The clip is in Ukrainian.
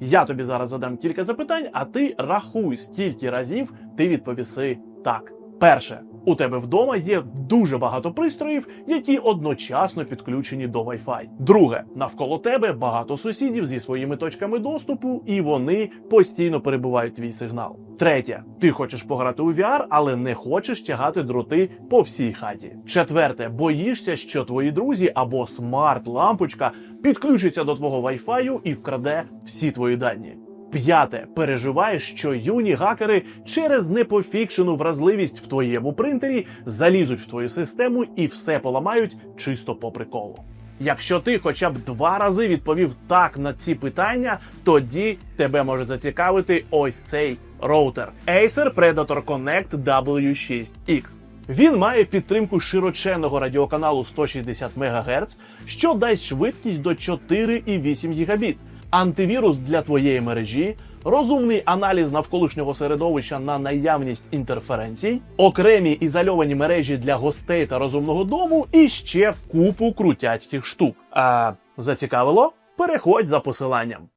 Я тобі зараз задам кілька запитань, а ти рахуй, скільки разів ти відповіси так. Перше, у тебе вдома є дуже багато пристроїв, які одночасно підключені до Wi-Fi. Друге, навколо тебе багато сусідів зі своїми точками доступу, і вони постійно перебувають твій сигнал. Третє, ти хочеш пограти у VR, але не хочеш тягати дроти по всій хаті. Четверте, боїшся, що твої друзі або смарт-лампочка підключиться до твого Wi-Fi і вкраде всі твої дані. П'яте, переживаєш, що юні гакери через непофікшену вразливість в твоєму принтері залізуть в твою систему і все поламають чисто по приколу. Якщо ти хоча б два рази відповів так на ці питання, тоді тебе може зацікавити ось цей роутер Acer Predator Connect W6X. Він має підтримку широченного радіоканалу 160 МГц, що дасть швидкість до 4,8 Гбіт, антивірус для твоєї мережі, розумний аналіз навколишнього середовища на наявність інтерференцій, окремі ізольовані мережі для гостей та розумного дому і ще купу крутяцьких штук. А зацікавило? Переходь за посиланням.